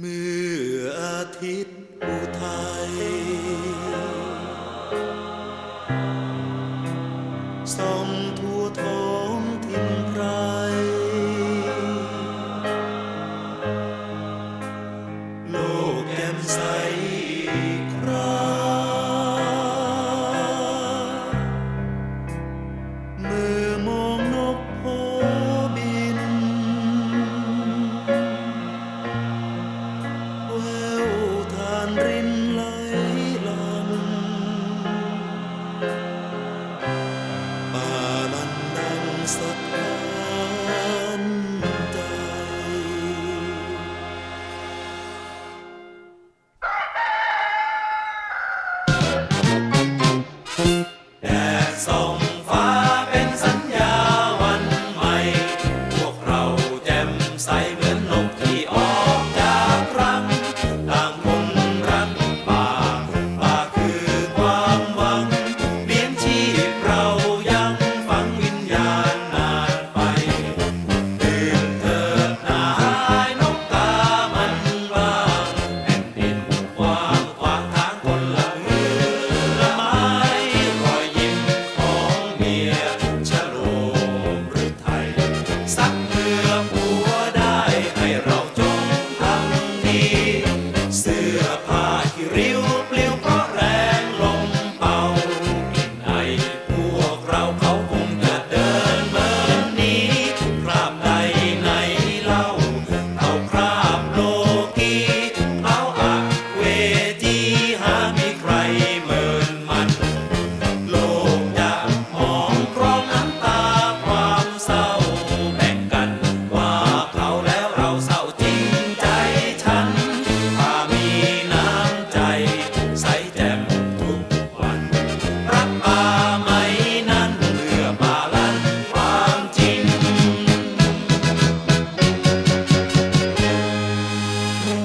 Me ทิตย์อุทัยสมทั่วท้องทิมไพรโลกแก้มใสครา สักน้แดดส่งฟ้าเป็นสัญญาวันใหม่ พวกเราแจ่มใส